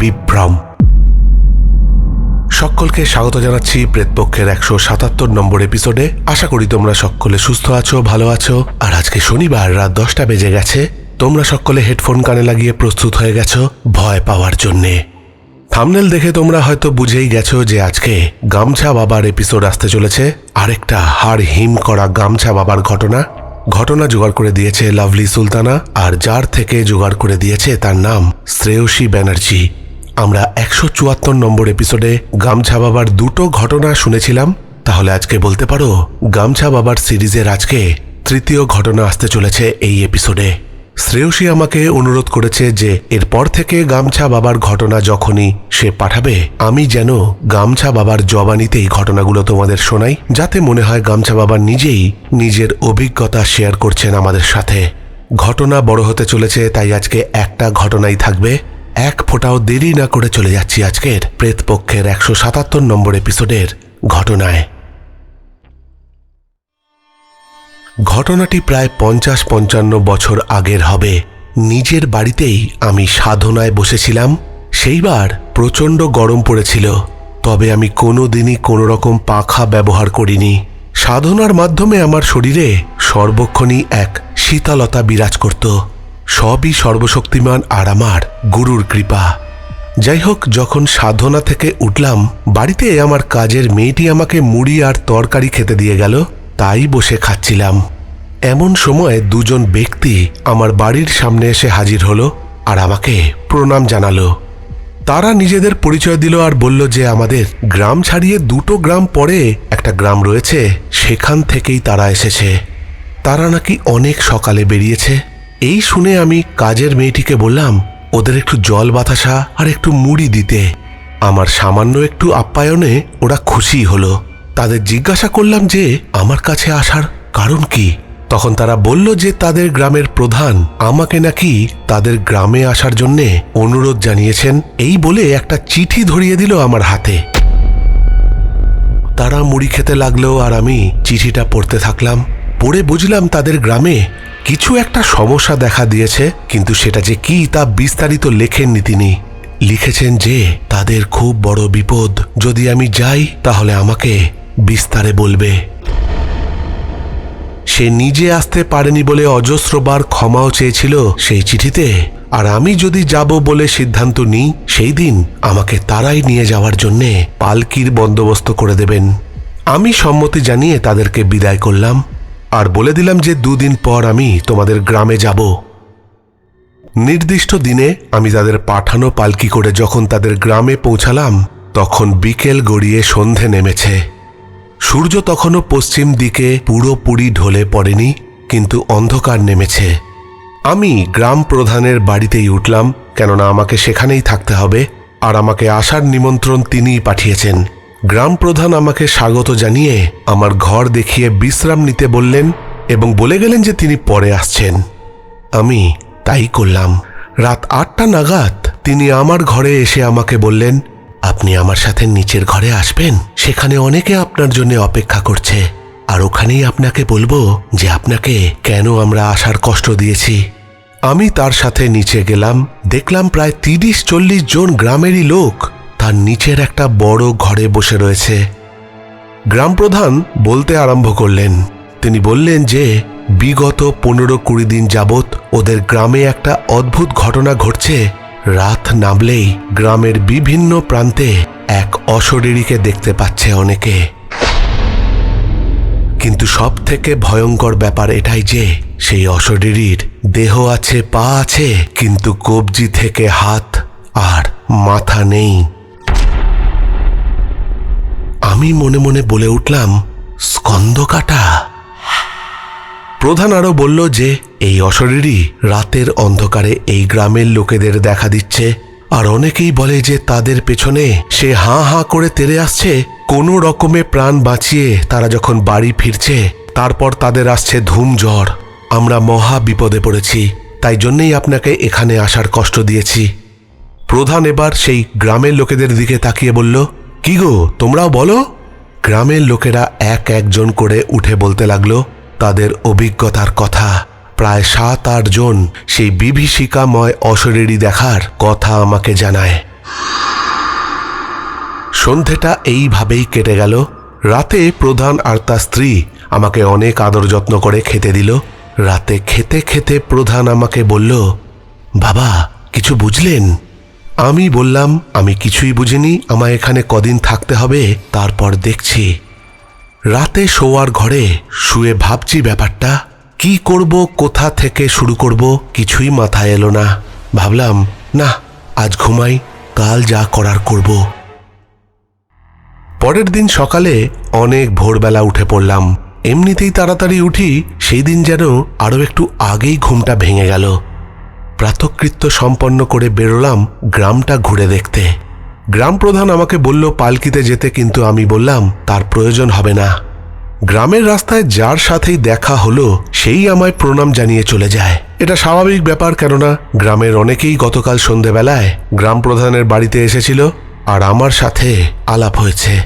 বিভ্রম। সকলকে স্বাগত জানাচ্ছি প্রেতপক্ষের একশো সাতাত্তর নম্বর এপিসোডে আশা করি তোমরা সকলে সুস্থ আছো, ভালো আছো। আর আজকে শনিবার, রাত দশটা বেজে গেছে। তোমরা সকলে হেডফোন কানে লাগিয়ে প্রস্তুত হয়ে গেছো ভয় পাওয়ার জন্যে। থামনেল দেখে তোমরা হয়তো বুঝেই গেছো যে আজকে গামছা বাবার এপিসোড আসতে চলেছে। আরেকটা হাড় হিম করা গামছা বাবার ঘটনা। ঘটনা জোগাড় করে দিয়েছে লাভলি সুলতানা। আর যার থেকে জোগাড় করে দিয়েছে তার নাম শ্রেয়সী ব্যানার্জি। আমরা একশো চুয়াত্তর নম্বর এপিসোডে গামছা বাবার দুটো ঘটনা শুনেছিলাম। তাহলে আজকে বলতে পারো, গামছা বাবার সিরিজের আজকে তৃতীয় ঘটনা আসতে চলেছে এই এপিসোডে। শ্রেয়সী আমাকে অনুরোধ করেছে যে এরপর থেকে গামছা বাবার ঘটনা যখনই সে পাঠাবে, আমি যেন গামছা বাবার জবানিতেই ঘটনাগুলো তোমাদের শোনাই, যাতে মনে হয় গামছা বাবা নিজেই নিজের অভিজ্ঞতা শেয়ার করছেন আমাদের সাথে। ঘটনা বড় হতে চলেছে, তাই আজকে একটা ঘটনাই থাকবে। এক ফোঁটাও দেরি না করে চলে যাচ্ছি আজকের প্রেতপক্ষের একশো সাতাত্তর নম্বর এপিসোডের ঘটনায়। ঘটনাটি প্রায় পঞ্চাশ পঞ্চান্ন বছর আগের হবে। নিজের বাড়িতেই আমি সাধনায় বসেছিলাম। সেইবার প্রচণ্ড গরম পড়েছিল। তবে আমি কোনো দিনই কোনো রকম পাখা ব্যবহার করিনি। সাধনার মাধ্যমে আমার শরীরে সর্বক্ষণই এক শীতলতা বিরাজ করত। সবই সর্বশক্তিমান আর আমার গুরুর কৃপা। যাই হোক যখন সাধনা থেকে উঠলাম, বাড়িতে আমার কাজের মেয়েটি আমাকে মুড়ি আর তরকারি খেতে দিয়ে গেল, তাই বসে খাচ্ছিলাম। এমন সময় দুজন ব্যক্তি আমার বাড়ির সামনে এসে হাজির হলো আর আমাকে প্রণাম জানালো। তারা নিজেদের পরিচয় দিল আর বলল যে আমাদের গ্রাম ছাড়িয়ে দুটো গ্রাম পরে একটা গ্রাম রয়েছে, সেখান থেকেই তারা এসেছে। তারা নাকি অনেক সকালে বেরিয়েছে। এই শুনে আমি কাজের মেয়েটিকে বললাম, ওদের একটু জল বাতাসা আর একটু মুড়ি দিতে। আমার সামান্য একটু আপ্যায়নে ওরা খুশি হলো। তাদের জিজ্ঞাসা করলাম যে, আমার কাছে আসার কারণ কি? তখন তারা বলল যে, তাদের গ্রামের প্রধান আমাকে নাকি তাদের গ্রামে আসার জন্যে অনুরোধ জানিয়েছেন। এই বলে একটা চিঠি ধরিয়ে দিল আমার হাতে। তারা মুড়ি খেতে লাগল আর আমি চিঠিটা পড়তে থাকলাম। পড়ে বুঝলাম তাদের গ্রামে কিছু একটা সমস্যা দেখা দিয়েছে, কিন্তু সেটা যে কি তা বিস্তারিত লেখেননি তিনি। লিখেছেন যে, তাদের খুব বড় বিপদ। যদি আমি যাই, তাহলে আমাকে বিস্তারে বলবে। সে নিজে আসতে পারেনি বলে অজস্রবার ক্ষমাও চেয়েছিল সেই চিঠিতে। আর আমি যদি যাব বলে সিদ্ধান্ত নিই, সেই দিন আমাকে তারাই নিয়ে যাওয়ার জন্যে পালকির বন্দোবস্ত করে দেবেন। আমি সম্মতি জানিয়ে তাদেরকে বিদায় করলাম। আর বলে দিলাম যে দুদিন পর আমি তোমাদের গ্রামে যাব। নির্দিষ্ট দিনে আমি তাদের পাঠানো পালকি করে যখন তাদের গ্রামে পৌঁছালাম, তখন বিকেল গড়িয়ে সন্ধে নেমেছে। সূর্য তখনও পশ্চিম দিকে পুরোপুরি ঢলে পড়েনি, কিন্তু অন্ধকার নেমেছে। আমি গ্রাম প্রধানের বাড়িতেই উঠলাম, কেননা আমাকে সেখানেই থাকতে হবে, আর আমাকে আসার নিমন্ত্রণ তিনিই পাঠিয়েছেন। গ্রাম প্রধান আমাকে স্বাগত জানিয়ে আমার ঘর দেখিয়ে বিশ্রাম নিতে বললেন এবং বলে গেলেন যে তিনি পরে আসছেন। আমি তাই করলাম। রাত আটটা নাগাদ তিনি আমার ঘরে এসে আমাকে বললেন, আপনি আমার সাথে নিচের ঘরে আসবেন? সেখানে অনেকে আপনার জন্য অপেক্ষা করছে। আর ওখানেই আপনাকে বলব যে আপনাকে কেন আমরা আসার কষ্ট দিয়েছি। আমি তার সাথে নিচে গেলাম। দেখলাম প্রায় তিরিশ চল্লিশ জন গ্রামেরই লোক তার নিচের একটা বড় ঘরে বসে রয়েছে। গ্রাম প্রধান বলতে আরম্ভ করলেন, তিনি বললেন যে, বিগত পনেরো কুড়ি দিন যাবৎ ওদের গ্রামে একটা অদ্ভুত ঘটনা ঘটছে। রাত নামলেই গ্রামের বিভিন্ন প্রান্তে এক অশরীরীকে দেখতে পাচ্ছে অনেকে। কিন্তু সব থেকে ভয়ঙ্কর ব্যাপার এটাই যে, সেই অশরীরীর দেহ আছে, পা আছে, কিন্তু কবজি থেকে হাত আর মাথা নেই। আমি মনে মনে বলে উঠলাম স্কন্দ কাটা প্রধান আরও বলল যে, এই অশরীরই রাতের অন্ধকারে এই গ্রামের লোকেদের দেখা দিচ্ছে। আর অনেকেই বলে যে তাদের পেছনে সে হাঁ হাঁ করে তেরে আসছে। কোনো রকমে প্রাণ বাঁচিয়ে তারা যখন বাড়ি ফিরছে, তারপর তাদের আসছে ধুম জ্বর। আমরা মহা বিপদে পড়েছি, তাই জন্যেই আপনাকে এখানে আসার কষ্ট দিয়েছি। প্রধান এবার সেই গ্রামের লোকেদের দিকে তাকিয়ে বলল কি গো, তোমরাও বলো? গ্রামের লোকেরা এক একজন করে উঠে বলতে লাগল, তাদের অভিজ্ঞতার কথা। প্রায় সাত, আট জন সেই বিভীষিকাময় অশরীরী দেখার কথা আমাকে জানায়। সন্ধেটা এইভাবেই কেটে গেল। রাতে প্রধান আর তার স্ত্রী আমাকে অনেক আদর যত্ন করে খেতে দিল। রাতে খেতে খেতে প্রধান আমাকে বলল, বাবা, কিছু বুঝলেন? আমি বললাম, আমি কিছুই বুঝিনি, আমায় এখানে কদিন থাকতে হবে, তারপর দেখছি। রাতে শোয়ার ঘরে শুয়ে ভাবছি ব্যাপারটা, কি করব, কোথা থেকে শুরু করব, কিছুই মাথায় এলো না। ভাবলাম, না, আজ ঘুমাই, কাল যা করার করব। পরের দিন সকালে অনেক ভোরবেলা উঠে পড়লাম। এমনিতেই তাড়াতাড়ি উঠি, সেই দিন যেন আরও একটু আগেই ঘুমটা ভেঙে গেল। প্রাতকৃত্য সম্পন্ন করে বেরোলাম গ্রামটা ঘুরে দেখতে। গ্রাম প্রধান আমাকে বলল, পালকিতে যেতে কিন্তু আমি বললাম, তার প্রয়োজন হবে না। গ্রামের রাস্তায় যার সাথেই দেখা হলো, সেই আমায় প্রণাম জানিয়ে চলে যায়। এটা স্বাভাবিক ব্যাপার কেননা, গ্রামের অনেকেই গতকাল সন্ধেবেলায় গ্রাম প্রধানের বাড়িতে এসেছিল আর আমার সাথে আলাপ হয়েছে।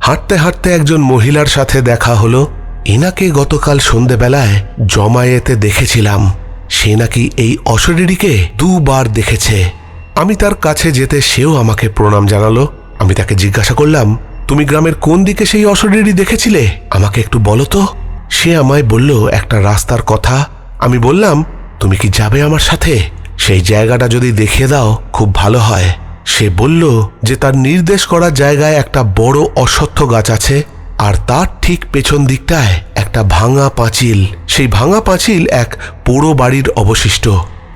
হাঁটতে হাঁটতে একজন মহিলার সাথে দেখা হলো। এনাকে গতকাল সন্ধেবেলায় জমায়েতে দেখেছিলাম। সে নাকি এই অশরীরীকে দুবার দেখেছে। আমি তার কাছে যেতে সেও আমাকে প্রণাম জানালো। আমি তাকে জিজ্ঞাসা করলাম, তুমি গ্রামের কোন দিকে সেই অশরীরী দেখেছিলে? আমাকে একটু বলো তো। সে আমায় বলল, একটা রাস্তার কথা। আমি বললাম, তুমি কি যাবে আমার সাথে? সেই জায়গাটা যদি দেখিয়ে দাও, খুব ভালো হয়। সে বলল যে তার নির্দেশ করা জায়গায় একটা বড় অশ্বত্থ গাছ আছে। আর তার ঠিক পেছন দিকটায় একটা ভাঙা পাঁচিল। সেই ভাঙা পাঁচিল এক পোড়ো বাড়ির অবশিষ্ট।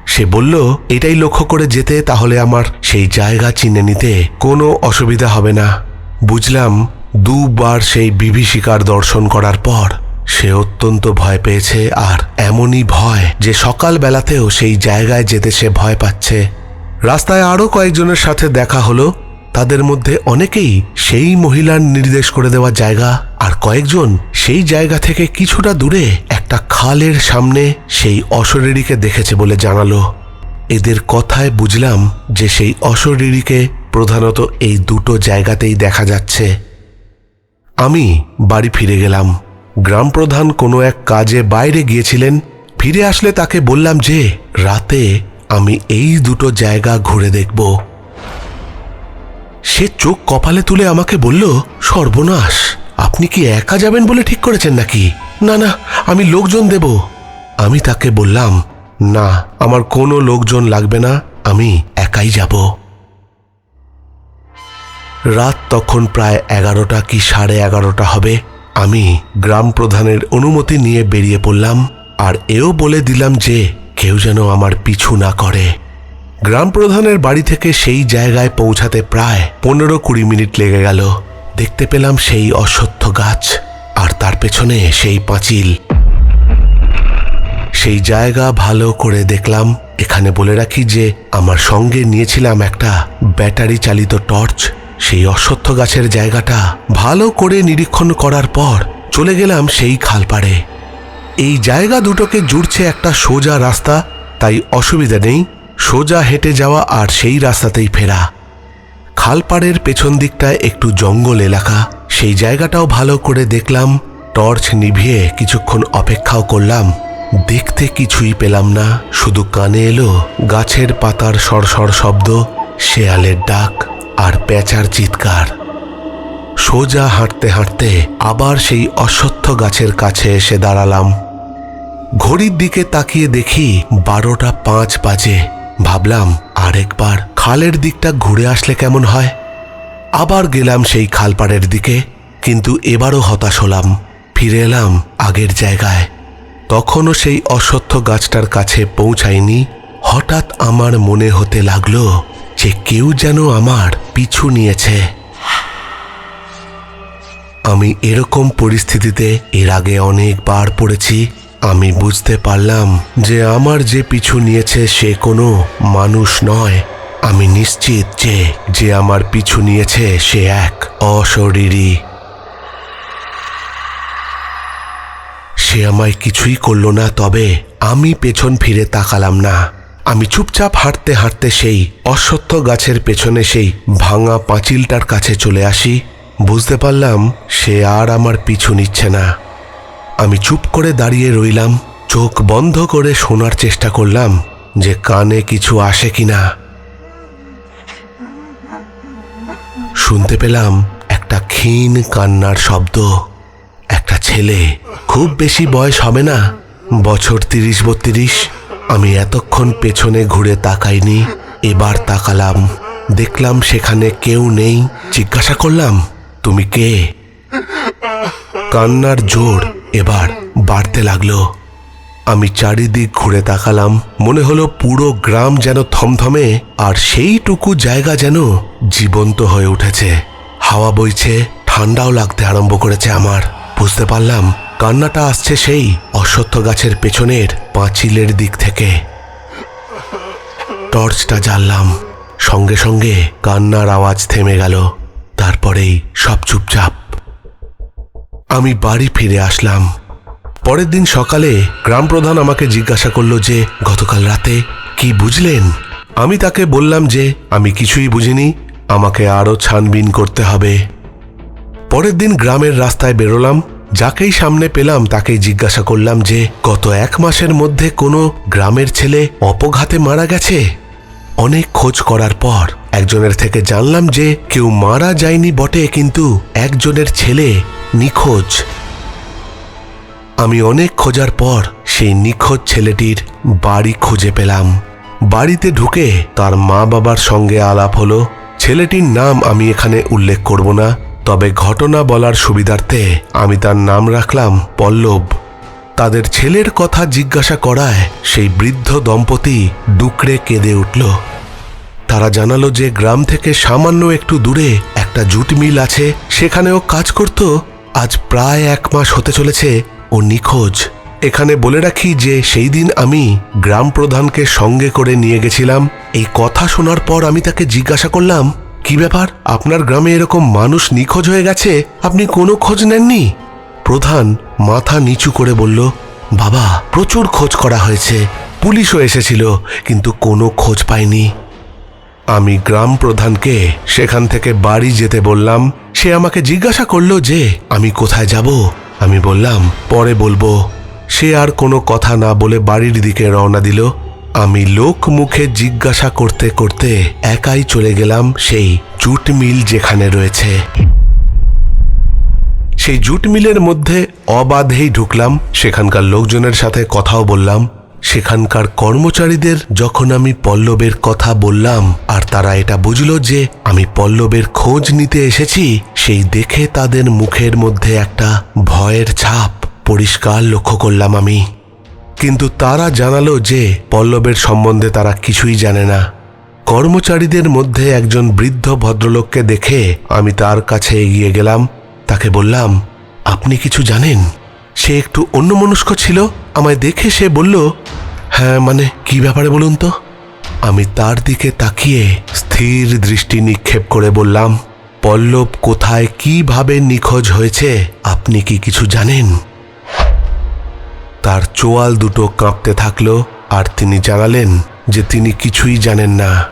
সে বলল, এটাই লক্ষ্য করে যেতে, তাহলে আমার সেই জায়গা চিনে নিতে কোনো অসুবিধা হবে না। বুঝলাম, দুবার সেই বিভীষিকার দর্শন করার পর সে অত্যন্ত ভয় পেয়েছে, আর এমনই ভয় যে সকাল বেলাতেও সেই জায়গায় যেতে সে ভয় পাচ্ছে। রাস্তায় আরও কয়েকজনের সাথে দেখা হলো তাদের মধ্যে অনেকেই সেই মহিলার নির্দেশ করে দেওয়া জায়গা আর কয়েকজন সেই জায়গা থেকে কিছুটা দূরে একটা খালের সামনে সেই অশরীরীকে দেখেছে বলে জানালো। এদের কথায় বুঝলাম যে সেই অশরীরীকে প্রধানত এই দুটো জায়গাতেই দেখা যাচ্ছে। আমি বাড়ি ফিরে গেলাম। গ্রাম প্রধান কোনো এক কাজে বাইরে গিয়েছিলেন। ফিরে আসলে তাকে বললাম যে, রাতে আমি এই দুটো জায়গা ঘুরে দেখব। সে চোখ কপালে তুলে আমাকে বলল, সর্বনাশ, আপনি কি একা যাবেন বলে ঠিক করেছেন নাকি? না না, আমি লোকজন দেব। আমি তাকে বললাম, না, আমার কোনো লোকজন লাগবে না, আমি একাই যাব। রাত তখন প্রায় এগারোটা কি সাড়ে এগারোটা হবে। আমি গ্রাম প্রধানের অনুমতি নিয়ে বেরিয়ে পড়লাম, আর এও বলে দিলাম যে কেউ যেন আমার পিছু না করে। গ্রাম প্রধানের বাড়ি থেকে সেই জায়গায় পৌঁছাতে প্রায় পনেরো কুড়ি মিনিট লেগে গেল। দেখতে পেলাম সেই অশ্বত্থ গাছ, আর তার পেছনে সেই পাঁচিল। সেই জায়গা ভালো করে দেখলাম। এখানে বলে রাখি যে, আমার সঙ্গে নিয়েছিলাম একটা ব্যাটারি চালিত টর্চ। সেই অশ্বত্থ গাছের জায়গাটা ভালো করে নিরীক্ষণ করার পর চলে গেলাম সেই খালপাড়ে। এই জায়গা দুটোকে জুড়ছে একটা সোজা রাস্তা, তাই অসুবিধা নেই। সোজা হেঁটে যাওয়া আর সেই রাস্তাতেই ফেরা। খালপাড়ের পেছন দিকটায় একটু জঙ্গল এলাকা। সেই জায়গাটাও ভালো করে দেখলাম, টর্চ নিভিয়ে কিছুক্ষণ অপেক্ষাও করলাম। দেখতে কিছুই পেলাম না, শুধু কানে এলো গাছের পাতার সরসর শব্দ, শেয়ালের ডাক আর পেঁচার চিৎকার। সোজা হাঁটতে হাঁটতে আবার সেই অশ্বত্থ গাছের কাছে এসে দাঁড়ালাম। ঘড়ির দিকে তাকিয়ে দেখি বারোটা পাঁচ বাজে। ভাবলাম, আরেকবার খালের দিকটা ঘুরে আসলে কেমন হয়? আবার গেলাম সেই খালপাড়ের দিকে, কিন্তু এবারও হতাশ হলাম। ফিরে এলাম আগের জায়গায়। তখনও সেই অশ্বত্থ গাছটার কাছে পৌঁছায়নি। হঠাৎ আমার মনে হতে লাগল যে কেউ যেন আমার পিছু নিয়েছে। আমি এরকম পরিস্থিতিতে এর আগে অনেকবার পড়েছি। আমি বুঝতে পারলাম যে আমার যে পিছু নিয়েছে সে কোনো মানুষ নয়। আমি নিশ্চিত যে যে আমার পিছু নিয়েছে সে এক অশরীরী। সে আমায় কিছুই করল না, তবে আমি পেছন ফিরে তাকালাম না। আমি চুপচাপ হাঁটতে হাঁটতে সেই অশ্বত্থ গাছের পেছনে সেই ভাঙা পাঁচিলটার কাছে চলে আসি। বুঝতে পারলাম সে আর আমার পিছু নিচ্ছে না। আমি চুপ করে দাঁড়িয়ে রইলাম, চোখ বন্ধ করে শোনার চেষ্টা করলাম যে কানে কিছু আসে কিনা। শুনতে পেলাম একটা ক্ষীণ কান্নার শব্দ। একটা ছেলে, খুব বেশি বয়স হবে না, বছর তিরিশ বত্রিশ, আমি এতক্ষণ পেছনে ঘুরে তাকাইনি, এবার তাকালাম, দেখলাম সেখানে কেউ নেই, জিজ্ঞাসা করলাম, তুমি কে? কান্নার জোর এবার বাড়তে লাগল। আমি চারিদিক ঘুরে তাকালাম। মনে হলো পুরো গ্রাম যেন থমথমে, আর সেইটুকু জায়গা যেন জীবন্ত হয়ে উঠেছে। হাওয়া বইছে, ঠান্ডাও লাগতে আরম্ভ করেছে আমার। বুঝতে পারলাম, কান্নাটা আসছে সেই অশ্বত্থ গাছের পেছনের পাঁচিলের দিক থেকে। টর্চটা জ্বাললাম। সঙ্গে সঙ্গে কান্নার আওয়াজ থেমে গেল। তারপরেই সব চুপচাপ। আমি বাড়ি ফিরে আসলাম। পরের দিন সকালে গ্রাম প্রধান আমাকে জিজ্ঞাসা করল যে, গতকাল রাতে কি বুঝলেন? আমি তাকে বললাম যে, আমি কিছুই বুঝিনি, আমাকে আরও ছানবিন করতে হবে। পরের দিন গ্রামের রাস্তায় বেরোলাম, যাকেই সামনে পেলাম তাকেই জিজ্ঞাসা করলাম যে, গত এক মাসের মধ্যে কোনো গ্রামের ছেলে অপঘাতে মারা গেছে? অনেক খোঁজ করার পর একজনের থেকে জানলাম যে কেউ মারা যায়নি বটে, কিন্তু একজনের ছেলে নিখোঁজ। আমি অনেক খোঁজার পর সেই নিখোঁজ ছেলেটির বাড়ি খুঁজে পেলাম। বাড়িতে ঢুকে তার মা বাবার সঙ্গে আলাপ হলো। ছেলেটির নাম আমি এখানে উল্লেখ করব না, তবে ঘটনা বলার সুবিধার্থে আমি তার নাম রাখলাম পল্লব। তাদের ছেলের কথা জিজ্ঞাসা করায় সেই বৃদ্ধ দম্পতি ডুকরে কেঁদে উঠল। তারা জানালো যে গ্রাম থেকে সামান্য একটু দূরে একটা জুট মিল আছে, সেখানেও কাজ করত। আজ প্রায় এক মাস হতে চলেছে ও নিখোঁজ। এখানে বলে রাখি যে সেই দিন আমি গ্রাম প্রধানকে সঙ্গে করে নিয়ে গেছিলাম। এই কথা শোনার পর আমি তাকে জিজ্ঞাসা করলাম, কি ব্যাপার? আপনার গ্রামে এরকম মানুষ নিখোঁজ হয়ে গেছে? আপনি কোনো খোঁজ নেননি? প্রধান মাথা নিচু করে বলল, বাবা, প্রচুর খোঁজ করা হয়েছে। পুলিশও এসেছিল, কিন্তু কোনো খোঁজ পায়নি আমি গ্রাম প্রধানকে সেখান থেকে বাড়ি যেতে বললাম। সে আমাকে জিজ্ঞাসা করল যে, আমি কোথায় যাব? আমি বললাম, পরে বলব। সে আর কোনো কথা না বলে বাড়ির দিকে রওনা দিল। আমি লোক মুখে জিজ্ঞাসা করতে করতে একাই চলে গেলাম সেই জুট মিল যেখানে রয়েছে। সেই জুট মিলের মধ্যে অবাধেই ঢুকলাম। সেখানকার লোকজনের সাথে কথাও বললাম। সেখানকার কর্মচারীদের যখন আমি পল্লবের কথা বললাম, আর তারা এটা বুঝলো যে আমি পল্লবের খোঁজ নিতে এসেছি, সেই দেখে তাদের মুখের মধ্যে একটা ভয়ের ছাপ পরিষ্কার লক্ষ্য করলাম আমি। কিন্তু তারা জানালো যে পল্লবের সম্বন্ধে তারা কিছুই জানে না। কর্মচারীদের মধ্যে একজন বৃদ্ধ ভদ্রলোককে দেখে আমি তার কাছে এগিয়ে গেলাম। তাকে বললাম, আপনি কিছু জানেন? সে একটু অন্যমনস্ক ছিল। আমায় দেখে সে বলল হ্যাঁ মানে কি ব্যাপারে বলুন তো? আমি তার দিকে তাকিয়ে স্থির দৃষ্টি নিক্ষেপ করে বললাম, পল্লব, কোথায় কীভাবে নিখোঁজ হয়েছে? আপনি কি কিছু জানেন? তার চোয়াল দুটো কাঁপতে থাকল আর তিনি জানালেন যে তিনি কিছুই জানেন না।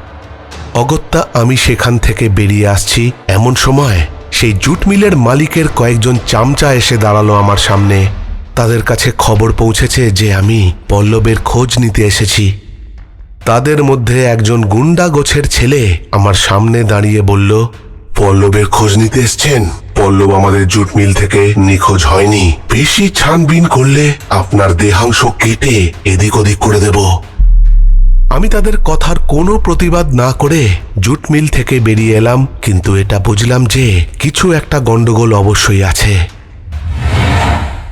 অগত্যা আমি সেখান থেকে বেরিয়ে আসছি এমন সময়? সেই জুট মিলের মালিকের কয়েকজন চামচা এসে দাঁড়াল আমার সামনে। তাদের কাছে খবর পৌঁছেছে যে আমি পল্লবের খোঁজ নিতে এসেছি। তাদের মধ্যে একজন গুন্ডা গোছের ছেলে আমার সামনে দাঁড়িয়ে বলল, পল্লবের খোঁজ নিতে এসছেন? পল্লব আমাদের জুট মিল থেকে নিখোঁজ হয়নি। বেশি ছানবিন করলে আপনার দেহাংশ কেটে এদিক ওদিক করে দেব। আমি তাদের কথার কোনো প্রতিবাদ না করে জুট মিল থেকে বেরিয়ে এলাম, কিন্তু এটা বুঝলাম যে কিছু একটা গন্ডগোল অবশ্যই আছে।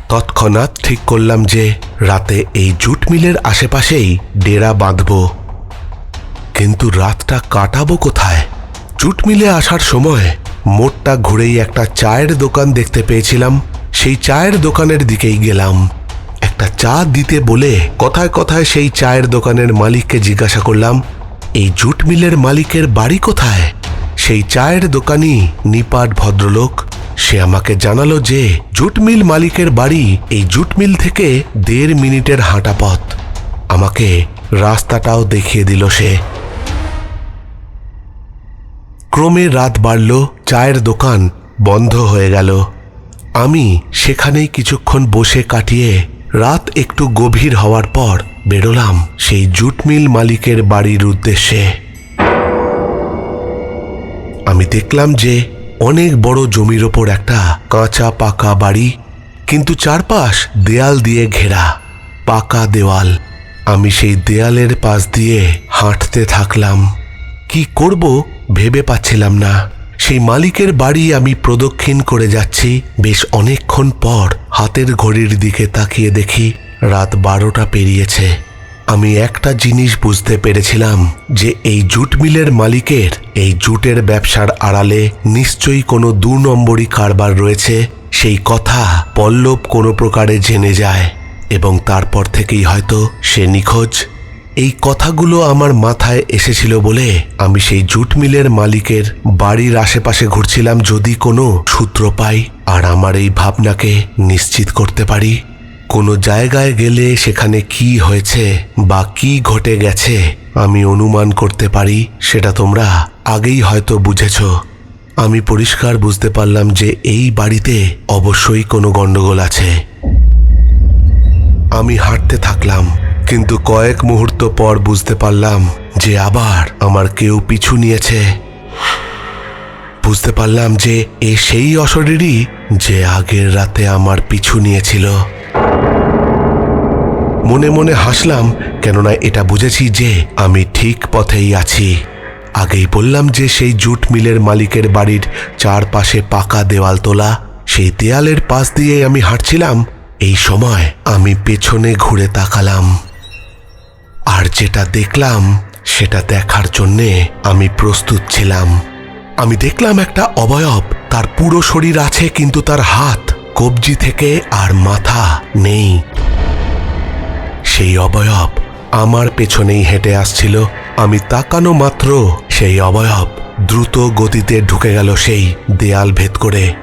তৎক্ষণাৎ ঠিক করলাম যে রাতে এই জুট মিলের আশেপাশেই ডেরা বাঁধব। কিন্তু রাতটা কাটাবো কোথায়? জুট মিলে আসার সময় মোড়টা ঘুরেই একটা চায়ের দোকান দেখতে পেয়েছিলাম। সেই চায়ের দোকানের দিকেই গেলাম। একটা চা দিতে বলে কথায় কথায় সেই চায়ের দোকানের মালিককে জিজ্ঞাসা করলাম, এই জুট মিলের মালিকের বাড়ি কোথায়? সেই চায়ের দোকানি নিপাট ভদ্রলোক, সে আমাকে জানালো যে জুট মিল মালিকের বাড়ি এই জুট মিল থেকে দেড় মিনিটের হাঁটা পথ। আমাকে রাস্তাটাও দেখিয়ে দিল সে। ক্রমে রাত বাড়ল, চায়ের দোকান বন্ধ হয়ে গেল। আমি সেখানেই কিছুক্ষণ বসে কাটিয়ে রাত একটু গভীর হওয়ার পর বেরোলাম সেই জুট মিল মালিকের বাড়ির উদ্দেশ্যে। আমি দেখলাম যে অনেক বড় জমির ওপর একটা কাঁচা পাকা বাড়ি, কিন্তু চারপাশ দেয়াল দিয়ে ঘেরা, পাকা দেওয়াল। আমি সেই দেয়ালের পাশ দিয়ে হাঁটতে থাকলাম। কি করব ভেবে পাচ্ছিলাম না। সেই মালিকের বাড়ি আমি প্রদক্ষিণ করে যাচ্ছি। বেশ অনেকক্ষণ পর হাতের ঘড়ির দিকে তাকিয়ে দেখি রাত বারোটা পেরিয়েছে। আমি একটা জিনিস বুঝতে পেরেছিলাম যে এই জুট মিলের মালিকের এই জুটের ব্যবসার আড়ালে নিশ্চয়ই কোনো দু নম্বরই কারবার রয়েছে। সেই কথা পল্লব কোনো প্রকারে জেনে যায় এবং তারপর থেকেই হয়তো সে নিখোঁজ। এই কথাগুলো আমার মাথায় এসেছিল বলে আমি সেই জুট মিলের মালিকের বাড়ির আশেপাশে ঘুরছিলাম যদি কোনো সূত্র পাই, আর আমার এই ভাবনাকে নিশ্চিত করতে পারি। কোনো জায়গায় গেলে সেখানে কি হয়েছে বা কি ঘটে গেছে আমি অনুমান করতে পারি, সেটা তোমরা আগেই হয়তো বুঝেছ। আমি পরিষ্কার বুঝতে পারলাম যে এই বাড়িতে অবশ্যই কোনো গণ্ডগোল আছে। আমি হাঁটতে থাকলাম। কিন্তু কয়েক মুহূর্ত পর বুঝতে পারলাম যে আবার আমার কেউ পিছু নিয়েছে। বুঝতে পারলাম যে এ সেই অশরীরই যে আগের রাতে আমার পিছু নিয়েছিল। মনে মনে হাসলাম, কেননা এটা বুঝেছি যে আমি ঠিক পথেই আছি। আগেই বললাম যে সেই জুট মিলের মালিকের বাড়ির চারপাশে পাকা দেওয়াল তোলা, সেই দেয়ালের পাশ দিয়ে আমি হাঁটছিলাম, এই সময় আমি পেছনে ঘুরে তাকালাম। আর যেটা দেখলাম, সেটা দেখার জন্যে আমি প্রস্তুত ছিলাম। আমি দেখলাম একটা অবয়ব, তার পুরো শরীর আছে কিন্তু তার হাত, কবজি থেকে আর মাথা নেই। সেই অবয়ব আমার পেছনেই হেঁটে আসছিল। আমি তাকানো মাত্র সেই অবয়ব, দ্রুত গতিতে ঢুকে গেল সেই দেয়াল ভেদ করে।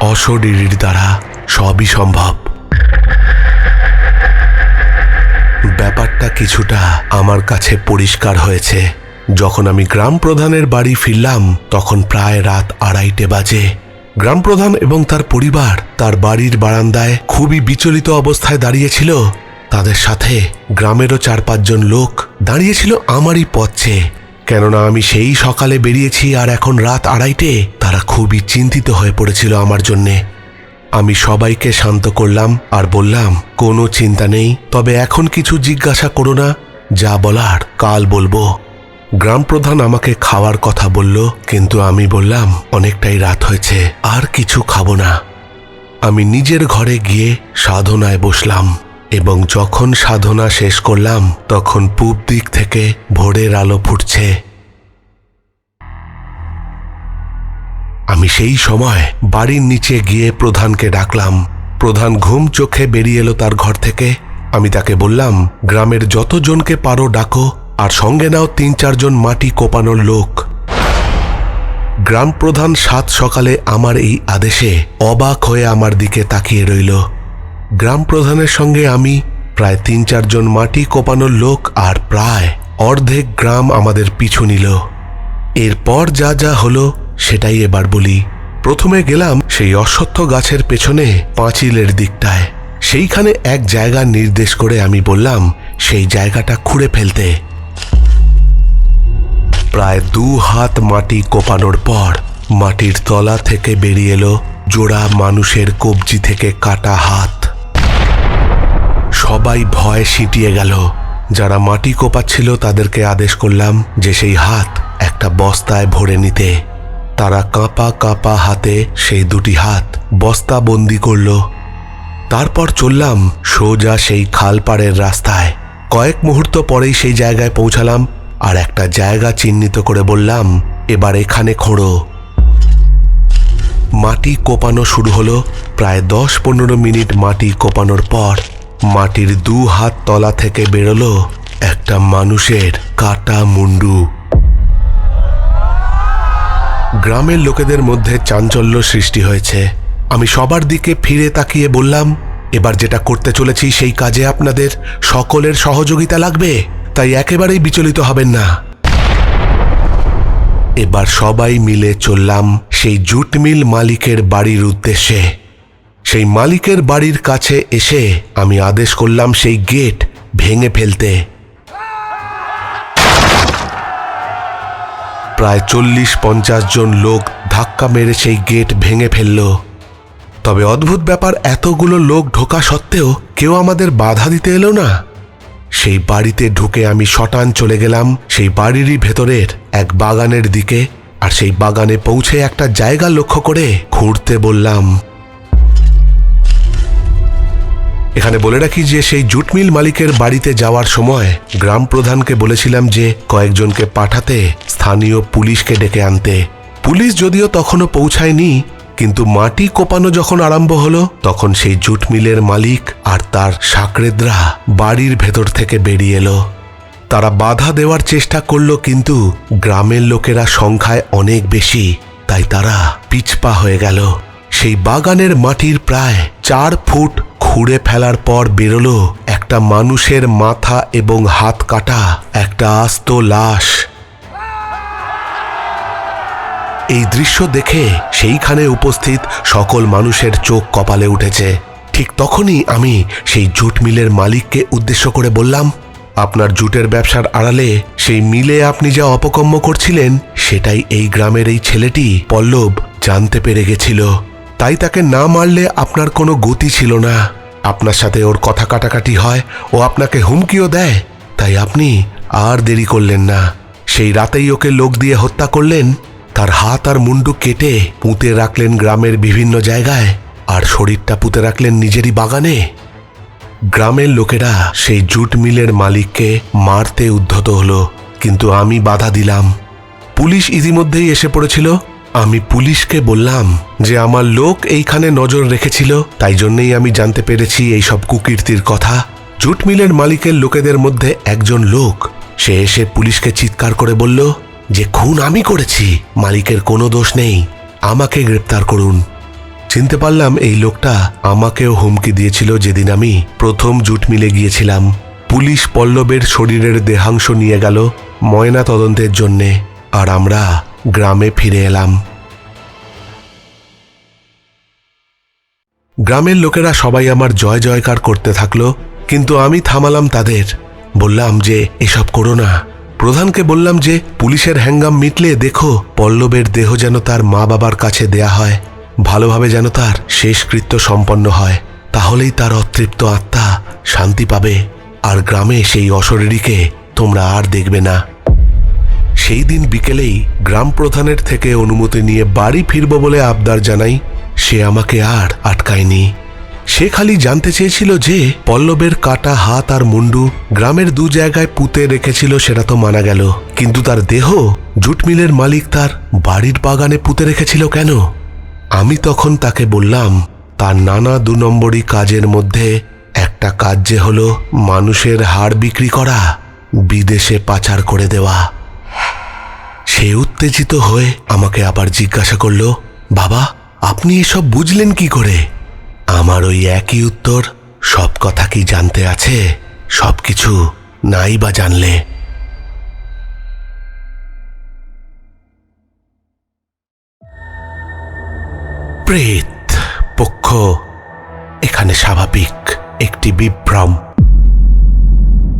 অশরীরীর দ্বারা সবই সম্ভব। ব্যাপারটা কিছুটা আমার কাছে পরিষ্কার হয়েছে। যখন আমি গ্রাম প্রধানের বাড়ি ফিরলাম, তখন প্রায় রাত আড়াইটে বাজে। গ্রাম প্রধান এবং তার পরিবার তার বাড়ির বারান্দায় খুবই বিচলিত অবস্থায় দাঁড়িয়েছিল। তাদের সাথে গ্রামেরও চার পাঁচজন লোক দাঁড়িয়েছিল আমারই পথে। কেননা আমি সেই সকালে বেরিয়েছি আর এখন রাত আড়াইটে তারা খুবই চিন্তিত হয়ে পড়েছিল আমার জন্যে। আমি সবাইকে শান্ত করলাম আর বললাম, কোনো চিন্তা নেই, তবে এখন কিছু জিজ্ঞাসা করো না, যা বলার কাল বলব। গ্রাম প্রধান আমাকে খাওয়ার কথা বলল, কিন্তু আমি বললাম, অনেকটাই রাত হয়েছে, আর কিছু খাব না। আমি নিজের ঘরে গিয়ে সাধনায় বসলাম, এবং যখন সাধনা শেষ করলাম, তখন পূব দিক থেকে ভোরের আলো ফুটছে। আমি সেই সময় বাড়ির নিচে গিয়ে প্রধানকে ডাকলাম। প্রধান ঘুম চোখে বেরিয়ে এলো তার ঘর থেকে। আমি তাকে বললাম, গ্রামের যতজনকে পারো ডাকো, আর সঙ্গে নাও তিন চারজন মাটি কোপানোর লোক। গ্রাম প্রধান সাত সকালে আমার এই আদেশে অবাক হয়ে আমার দিকে তাকিয়ে রইল। গ্রাম প্রধানের সঙ্গে আমি প্রায় তিন চারজন মাটি কোপানোর লোক আর প্রায় অর্ধেক গ্রাম আমাদের পিছু নিল। এরপর যা যা হলো সেটাই এবার বলি। প্রথমে গেলাম সেই অশ্বত্থ গাছের পেছনে পাঁচিলের দিকটায়। সেইখানে এক জায়গা নির্দেশ করে আমি বললাম, সেই জায়গাটা খুঁড়ে ফেলতে। প্রায় দু হাত মাটি কোপানোর পর মাটির তলা থেকে বেরিয়ে এলো জোড়া মানুষের কবজি থেকে কাটা হাত। সবাই ভয় সিটিয়ে গেল। যারা মাটি কোপাচ্ছিল তাদেরকে আদেশ করলাম যে সেই হাত একটা বস্তায় ভরে নিতে। তারা কাঁপা কাঁপা হাতে সেই দুটি হাত বস্তা বন্দি করল। তারপর চললাম সোজা সেই খালপাড়ের রাস্তায়। কয়েক মুহূর্ত পরেই সেই জায়গায় পৌঁছালাম আর একটা জায়গা চিহ্নিত করে বললাম, এবার এখানে খোঁড়ো। মাটি কোপানো শুরু হলো। প্রায় দশ পনেরো মিনিট মাটি কোপানোর পর মাটির দু হাত তলা থেকে বেরোলো একটা মানুষের কাটা মুন্ডু। গ্রামের লোকেদের মধ্যে চাঞ্চল্য সৃষ্টি হয়েছে। আমি সবার দিকে ফিরে তাকিয়ে বললাম, এবার যেটা করতে চলেছি সেই কাজে আপনাদের সকলের সহযোগিতা লাগবে, তাই একেবারেই বিচলিত হবেন না। এবার সবাই মিলে চললাম সেই জুট মিল মালিকের বাড়ির উদ্দেশ্যে। সেই মালিকের বাড়ির কাছে এসে আমি আদেশ করলাম সেই গেট ভেঙে ফেলতে। প্রায় চল্লিশ পঞ্চাশ জন লোক ধাক্কা মেরে সেই গেট ভেঙে ফেলল। তবে অদ্ভুত ব্যাপার, এতগুলো লোক ঢোকা সত্ত্বেও কেউ আমাদের বাধা দিতে এলো না। সেই বাড়িতে ঢুকে আমি শটান চলে গেলাম সেই বাড়িরই ভেতরের এক বাগানের দিকে, আর সেই বাগানে পৌঁছে একটা জায়গা লক্ষ্য করে ঘুরতে বললাম এখানে বলে রাখি যে সেই জুট মিল মালিকের বাড়িতে যাওয়ার সময় গ্রাম প্রধানকে বলেছিলাম যে কয়েকজনকে পাঠাতে স্থানীয় পুলিশকে ডেকে আনতে। পুলিশ যদিও তখনও পৌঁছায়নি, কিন্তু মাটি কোপানো যখন আরম্ভ হলো, তখন সেই জুট মিলের মালিক আর তার সাকরেদরা বাড়ির ভেতর থেকে বেরিয়ে এলো। তারা বাধা দেওয়ার চেষ্টা করল, কিন্তু গ্রামের লোকেরা সংখ্যায় অনেক বেশি, তাই তারা পিছপা হয়ে গেল। সেই বাগানের মাটির প্রায় চার ফুট খুঁড়ে ফেলার পর বেরোলো একটা মানুষের মাথা এবং হাত কাটা, একটা আস্ত লাশ। এই দৃশ্য দেখে সেইখানে উপস্থিত সকল মানুষের চোখ কপালে উঠেছে। ঠিক তখনই আমি সেই জুট মিলের মালিককে উদ্দেশ্য করে বললাম, আপনার জুটের ব্যবসার আড়ালে সেই মিলে আপনি যা অপকম্ম করছিলেন, সেটাই এই গ্রামের এই ছেলেটি পল্লব জানতে পেরে গেছিল। তাই তাকে না মারলে আপনার কোনো গতি ছিল না। আপনার সাথে ওর কথা কাটাকাটি হয়, ও আপনাকে হুমকিও দেয়। তাই আপনি আর দেরি করলেন না। সেই রাতেই ওকে লোক দিয়ে হত্যা করলেন। তার হাত আর মুন্ডু কেটে পুঁতে রাখলেন গ্রামের বিভিন্ন জায়গায়, আর শরীরটা পুঁতে রাখলেন নিজেরই বাগানে। গ্রামের লোকেরা সেই জুট মিলের মালিককে মারতে উদ্ধত হলো, কিন্তু আমি বাধা দিলাম। পুলিশ ইতিমধ্যেই এসে পড়েছিল। আমি পুলিশকে বললাম যে আমার লোক এইখানে নজর রেখেছিল, তাই জন্যেই আমি জানতে পেরেছি এই সব কুকীর্তির কথা। জুট মিলের মালিকের লোকেদের মধ্যে একজন লোক, সে এসে পুলিশকে চিৎকার করে বলল, যে খুন আমি করেছি, মালিকের কোনো দোষ নেই, আমাকে গ্রেপ্তার করুন। চিনতে পারলাম এই লোকটা আমাকেও হুমকি দিয়েছিল যেদিন আমি প্রথম জুট মিলে গিয়েছিলাম। পুলিশ পল্লবের শরীরের দেহাংশ নিয়ে গেল ময়না তদন্তের জন্যে, আর আমরা গ্রামে ফিরে এলাম। গ্রামের লোকেরা সবাই আমার জয় জয়কার করতে থাকল, কিন্তু আমি থামালাম তাদের। বললাম যে, এসব করো না। প্রধানকে বললাম যে, পুলিশের হ্যাঙ্গাম মিটলে দেখো, পল্লবের দেহ যেন তার মা বাবার কাছে দেয়া হয়, ভালোভাবে যেন তার শেষকৃত্য সম্পন্ন হয়, তাহলেই তার অতৃপ্ত আত্মা শান্তি পাবে, আর গ্রামে সেই অশরীরীকে তোমরা আর দেখবে না। সেই দিন বিকেলেই গ্রাম প্রধানের থেকে অনুমতি নিয়ে বাড়ি ফিরব বলে আবদার জানাই, সে আমাকে আর আটকায়নি। সে খালি জানতে চেয়েছিল যে পল্লবের কাটা হাত আর মুন্ডু গ্রামের দু জায়গায় পুঁতে রেখেছিল সেটা তো মানা গেল। কিন্তু তার দেহ জুট মিলের মালিক তার বাড়ির বাগানে পুঁতে রেখেছিল কেন? আমি তখন তাকে বললাম, তার নানা দু নম্বরই কাজের মধ্যে একটা কাজ যে হলো মানুষের হাড় বিক্রি করা, বিদেশে পাচার করে দেওয়া। সে উত্তেজিত হয়ে আমাকে আবার জিজ্ঞাসা করল, বাবা, আপনি এসব বুঝলেন কি করে? আমার ওই একই উত্তর, সব কথা কি জানতে আছে? সব কিছু নাই বা জানলে। প্রেত, পক্ষ, এখানে স্বাভাবিক একটি বিভ্রম।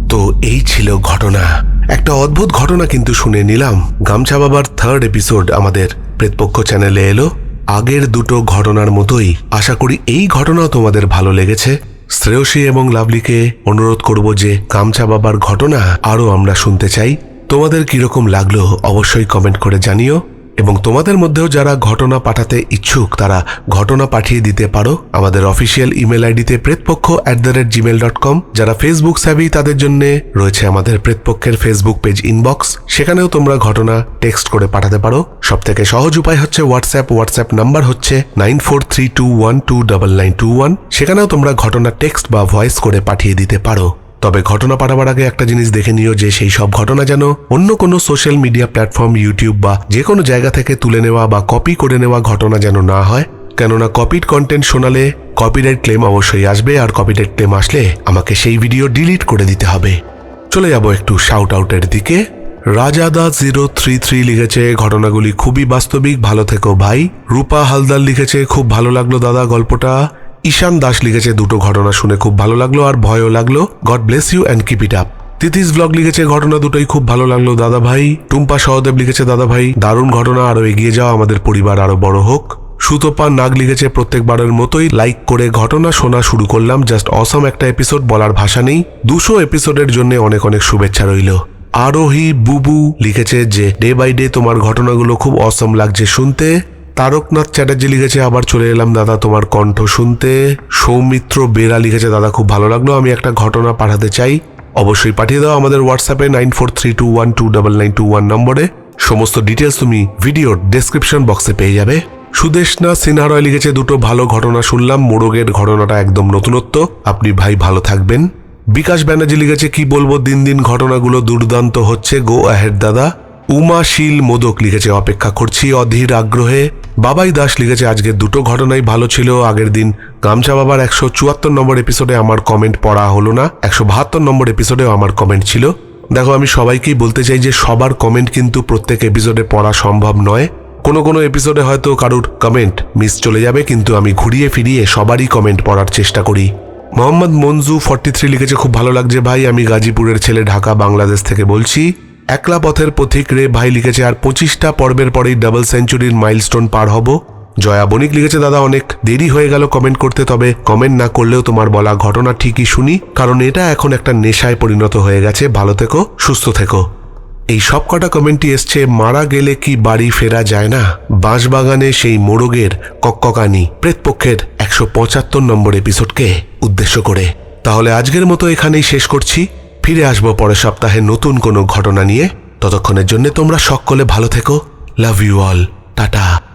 তো এই ছিল ঘটনা। একটা অদ্ভুত ঘটনা কিন্তু শুনে নিলাম। গামছা বাবার থার্ড এপিসোড আমাদের প্রেতপক্ষ চ্যানেলে এলো। আগের দুটো ঘটনার মতোই আশা করি এই ঘটনাও তোমাদের ভালো লেগেছে। শ্রেয়সী এবং লাভলিকে অনুরোধ করব যে গামছা বাবার ঘটনা আরও আমরা শুনতে চাই। তোমাদের কীরকম লাগল অবশ্যই কমেন্ট করে জানিও। এবং তোমাদের মধ্যেও যারা ঘটনা পাঠাতে ইচ্ছুক, তারা ঘটনা পাঠিয়ে দিতে পারো আমাদের অফিসিয়াল ইমেল আইডিতে Pretpokkho at the rate gmail dot com যারা ফেসবুক স্যাভি তাদের জন্য রয়েছে আমাদের প্রেতপক্ষের ফেসবুক পেজ ইনবক্স সেখানেও তোমরা ঘটনা টেক্সট করে পাঠাতে পারো। সব থেকে সহজ উপায় হচ্ছে হোয়াটসঅ্যাপ হোয়াটসঅ্যাপ নাম্বার হচ্ছে nine four three two one two double nine two one সেখানেও তোমরা ঘটনা টেক্সট বা ভয়েস করে পাঠিয়ে দিতে পারো। তবে ঘটনা পাঠাবার আগে একটা জিনিস দেখে নিও যে সেই সব ঘটনা যেন অন্য কোনো সোশ্যাল মিডিয়া প্ল্যাটফর্ম ইউটিউব বা যে কোনো জায়গা থেকে তুলে নেওয়া বা কপি করে নেওয়া ঘটনা যেন না হয়। কেননা কপিড কন্টেন্ট শোনালে কপিরাইট ক্লেম অবশ্যই আসবে আর কপিরাইট ক্লেম আসলে আমাকে সেই ভিডিও ডিলিট করে দিতে হবে। চলে যাব একটু শাউট আউটের দিকে। রাজা রাজাদা জিরো থ্রি থ্রি লিখেছে, ঘটনাগুলি খুবই বাস্তবিক, ভালো থেকো ভাই। রূপা হালদার লিখেছে, খুব ভালো লাগল দাদা গল্পটা। ঈশান দাস লিখেছে দুটো ঘটনা শুনে খুব ভালো লাগল আর ভয়ও লাগল। God bless you and keep it up তিথিস blog লিখেছে, ঘটনা দুটোই খুব ভালো লাগল দাদা ভাই টুম্পা সহদেব লিখেছে দাদা ভাই দারুণ ঘটনা আরও এগিয়ে যাওয়া আমাদের পরিবার আরও বড় হোক। সুতপা নাগ লিখেছে, প্রত্যেকবারের মতোই লাইক করে ঘটনা শোনা শুরু করলাম জাস্ট অসম একটা এপিসোড বলার ভাষা নেই। দুশো এপিসোডের জন্য অনেক অনেক শুভেচ্ছা রইল। আরোহী বুবু লিখেছে যে ডে বাই ডে তোমার ঘটনাগুলো খুব অসম লাগছে শুনতে। তারকনাথ চ্যাটার্জি লিখেছে, আবার চলে এলাম দাদা তোমার কণ্ঠ শুনতে। সৌমিত্র বেরা লিখেছে, দাদা, খুব ভালো লাগল। আমি একটা ঘটনা পাঠাতে চাই। অবশ্যই পাঠিয়ে দাও আমাদের হোয়াটসঅ্যাপে nine four three two one two double nine two one নম্বরে। সমস্ত ডিটেলস তুমি ভিডিওর ডেসক্রিপশন বক্সে পেয়ে যাবে। সুদেশনা সিনহা রয় লিখেছে, দুটো ভালো ঘটনা শুনলাম। মোরগের ঘটনাটা একদম নতুনত্ব। আপনি ভাই ভালো থাকবেন। বিকাশ ব্যানার্জি লিখেছে, কি বলব? দিন দিন ঘটনাগুলো দুর্দান্ত হচ্ছে। গো অ্যাহেড দাদা। উমাশীল মোদক লিখেছে, অপেক্ষা করছি অধীর আগ্রহে। বাবাই দাস লিখেছে আজকের দুটো ঘটনাই ভালো ছিল, আগের দিন গামছা বাবার একশো চুয়াত্তর নম্বর এপিসোডে আমার কমেন্ট পড়া হলো না, একশো বাহাত্তর নম্বর এপিসোডেও আমার কমেন্ট ছিল। দেখো, আমি সবাইকেই বলতে চাই যে সবার কমেন্ট কিন্তু প্রত্যেক এপিসোডে পড়া সম্ভব নয়। কোনো কোনো এপিসোডে হয়তো কারুর কমেন্ট মিস চলে যাবে, কিন্তু আমি ঘুরিয়ে ফিরিয়ে সবারই কমেন্ট পড়ার চেষ্টা করি। মোহাম্মদ মঞ্জু ফর্টি থ্রি লিখেছে, খুব ভালো লাগছে ভাই, আমি গাজীপুরের ছেলে ঢাকা, বাংলাদেশ থেকে বলছি। একলা পথের পথিক রে ভাই লিখেছে, আর পঁচিশটা পর্বের পরেই ডাবল সেঞ্চুরির মাইলস্টোন পার হব। জয়া বণিক লিখেছে, দাদা, অনেক দেরি হয়ে গেল কমেন্ট করতে, তবে কমেন্ট না করলেও তোমার বলা ঘটনা ঠিকই শুনি, কারণ এটা এখন একটা নেশায় পরিণত হয়ে গেছে। ভালো থেকো, সুস্থ থেকো। এই সব কটা কমেন্টই এসছে, মারা গেলে কি বাড়ি ফেরা যায় না? বাঁশবাগানে সেই মোরগের কক্ককানি, প্রেতপক্ষের একশো পঁচাত্তর নম্বর এপিসোডকে উদ্দেশ্য করে। তাহলে আজকের মতো এখানেই শেষ করছি। ফিরে আসব পরের সপ্তাহে নতুন কোনো ঘটনা নিয়ে। ততক্ষণের জন্য তোমরা সকলে ভালো থেকো। Love you all tata.